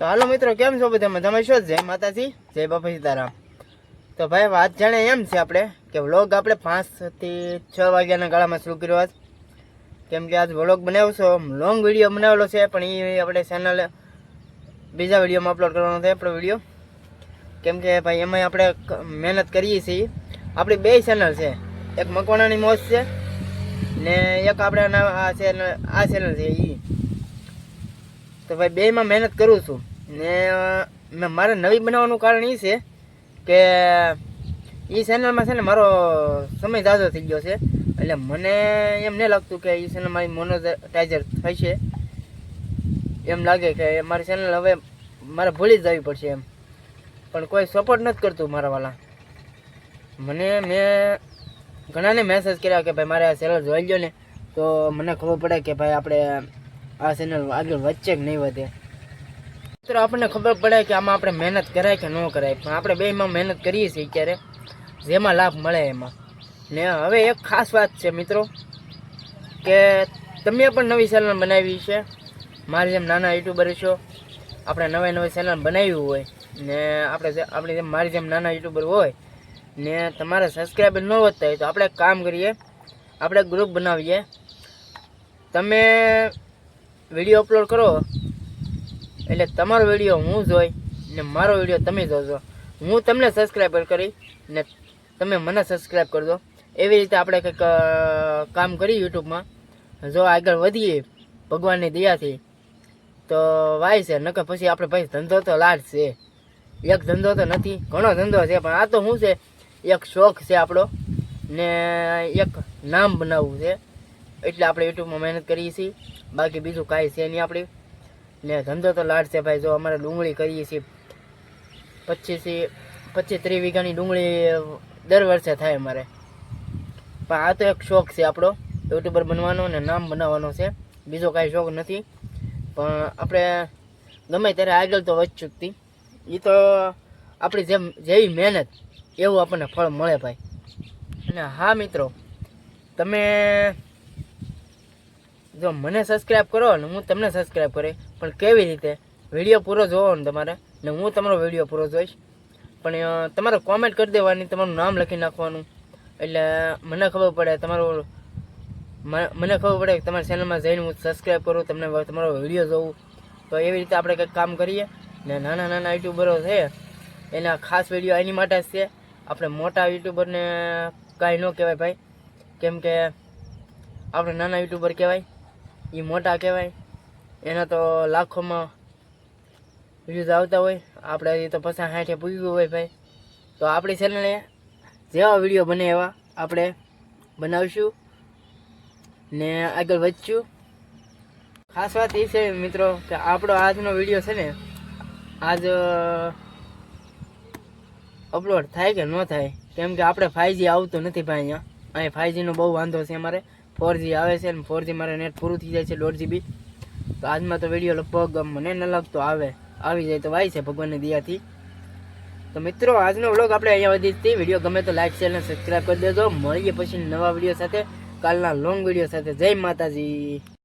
તો હાલો મિત્રો, કેમ છો બધા તમે છો જય માતાજી, જય બાપા સીતારામ. તો ભાઈ, વાત જાણે એમ છે આપણે કે વ્લોગ આપણે પાંચથી છ વાગ્યાના ગાળામાં શરૂ કર્યો આજ. કેમ કે આજ વ્લોગ બનાવશો લોંગ વીડિયો બનાવેલો છે, પણ એ આપણે ચેનલ બીજા વિડીયોમાં અપલોડ કરવાનો છે, આપણો વીડિયો. કેમ કે ભાઈ એમાં આપણે મહેનત કરીએ છીએ. આપણી બે ચેનલ છે. એક મકવાણાની મોજ છે, ને એક આપણે આ ચેનલ આ ચેનલ છે એ તો ભાઈ બેમાં મહેનત કરું છું. ને મેં, મારે નવી બનાવવાનું કારણ એ છે કે એ ચેનલમાં છે ને મારો સમય ઝાઝો થઈ ગયો છે. એટલે મને એમ નહીં લાગતું કે એ ચેનલ મારી મોનોટાઈઝર થશે એમ લાગે કે મારી ચેનલ હવે મારે ભૂલી જ જવી પડશે એમ. પણ કોઈ સપોર્ટ નથી કરતું મારા વાલા. મને, મેં ઘણાને મેસેજ કર્યા કે ભાઈ મારે આ ચેનલ જોઈ લો ને. તો મને ખબર પડે કે ભાઈ આપણે આ ચેનલ આગળ વધશે કે નહીં વધે. મિત્રો, આપણને ખબર પડે કે આમાં આપણે મહેનત કરાય કે ન કરાય, પણ આપણે બેમાં મહેનત કરીએ છીએ અત્યારે, જેમાં લાભ મળે એમાં. ને હવે એક ખાસ વાત છે મિત્રો, કે તમે પણ નવી ચેનલ બનાવી છે. મારી જેમ નાના યુટ્યુબર છો, આપણે નવી નવી ચેનલ બનાવ્યું હોય, ને આપણે આપણે જેમ, મારી જેમ નાના યુટ્યુબર હોય, ને તમારે સબસ્ક્રાઈબર ન વધતા હોય તો આપણે કામ કરીએ, આપણે ગ્રુપ બનાવીએ. તમે વીડિયો અપલોડ કરો એટલે તમારો વીડિયો હું જોઈ ને મારો વીડિયો તમે જોજો. હું તમને સબસ્ક્રાઈબર કરી ને તમે મને સબસ્ક્રાઈબ કરજો. એવી રીતે આપણે કંઈક કામ કરી યુટ્યુબમાં જો આગળ વધીએ ભગવાનની દયાથી, તો વાય છે, નકર પછી આપણે ભાઈ ધંધો તો લાડ છે. એક ધંધો તો નથી, ઘણો ધંધો છે, પણ આ તો શું છે? એક શોખ છે આપણો ને એક નામ બનાવવું છે. એટલે આપણે યુટ્યુબમાં મહેનત કરીએ છીએ. બાકી બીજું કાંઈ છે નહીં આપણી. ને ધંધો તો લાડ છે ભાઈ, જો અમારે ડુંગળી કરીએ છીએ. પચીસથી પચીસ ત્રીસ વીઘાની ડુંગળી દર વર્ષે થાય અમારે. પણ આ તો એક શોખ છે આપણો, યુટ્યુબર બનવાનો અને નામ બનાવવાનો છે. બીજો કાંઈ શોખ નથી. પણ આપણે ગમે ત્યારે આગળ તો વધ ચૂકતી. એ તો આપણી જેમ, જેવી મહેનત, એવું આપણને ફળ મળે ભાઈ. અને હા મિત્રો, તમે જો મને સબસ્ક્રાઈબ કરો ને હું તમને સબસ્ક્રાઈબ કરે, પણ કેવી રીતે? વીડિયો પૂરો જોવો ને તમારે, ને હું તમારો વીડિયો પૂરો જોઈશ. પણ તમારે કોમેન્ટ કરી દેવાની, તમારું નામ લખી નાખવાનું. એટલે, મને ખબર પડે તમારું મને ખબર પડે કે તમારી ચેનલમાં જઈને હું સબસ્ક્રાઈબ કરું, તમને તમારો વીડિયો જોઉં. તો એવી રીતે આપણે કંઈક કામ કરીએ. ને નાના નાના યુટ્યુબરો છે. એના ખાસ વીડિયો એની માટે જ છે. આપણે મોટા યુટ્યુબરને કાંઈ ન કહેવાય ભાઈ. કેમ કે, આપણે નાના યુટ્યુબર કહેવાય. એ મોટા કહેવાય. એના તો લાખોમાં વ્યૂઝ આવતા હોય. આપણે એ તો પચાસ સાઠે પૂગ્યું હોય ભાઈ. તો આપણી ચેનલે જેવા વીડિયો બને એવા આપણે બનાવીશું ને આગળ વધશું. ખાસ વાત એ છે મિત્રો કે આપણો આજનો વીડિયો છે ને આજ અપલોડ થાય કે ન થાય? કેમ કે આપણે ફાઈવજી આવતું નથી ભાઈ અહીંયા. અહીં ફાઈવજીનો બહુ વાંધો છે અમારે. ફોરજી આવે છે ને ફોરજી મારે નેટ પૂરું થઈ જાય છે દોઢ જીબી તો આજમાં તો વીડિયો લગભગ મને ન લાગતો આવે, આવી જાય તો વાય છે ભગવાનની દયાથી. તો મિત્રો, આજનો વ્લોગ આપણે અહીંયા વધી હતી વીડિયો ગમે તો લાઈક શેર અને સબસ્ક્રાઈબ કરી દેજો. મળીએ પછી નવા વીડિયો સાથે. કાલના લોંગ વીડિયો સાથે. જય માતાજી.